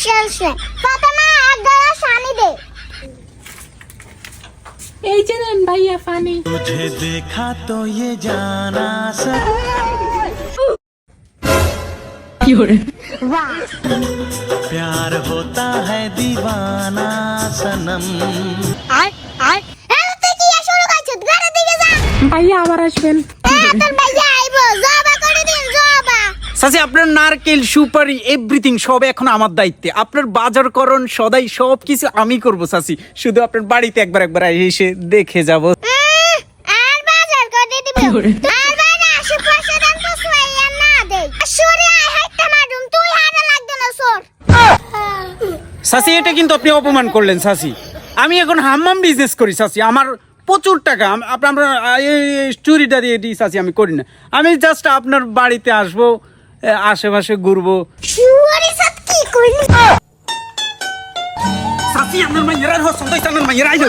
আসছে ফাতেমা এক গায়া শানি দে এই যে নেন ভাইয়া পানি तुझे देखा तो ये जाना सब प्यार होता है दीवाना सनम আর আর এই তুই কি শুরু করছিস ঘরের দিকে যা ভাইয়া আবার আসবেন এই তোর ভাইয়া সাসি আপনার নারকেল সুপারি এভরিথিং সব এখন আমার দায়িত্বে। আপনার বাজারকরণ সদাই সব কিছু আমি করব সাসি শুধু আপনার বাড়িতে একবার একবার এসে দেখে যাব। আর বাজার করে দিবি। আর আশেপাশে দাম তো সুয়াইয়া না দে সরে আয় হাইটা মারুম তুই হারা লাগবে না সর। সাসি এটা কিন্তু আপনি অপমান করলেন সাসি আমি এখন হাম্মাম বিজনেস করি সাসি আমার প্রচুর টাকা আপনার আমরা এই চুরিটা দিয়ে দিই সাসি আমি করি না। আমি জাস্ট আপনার বাড়িতে আসব আশেপাশে ঘুরবো। সাসি মাইয়ের আমার মাইয়ের আইলো।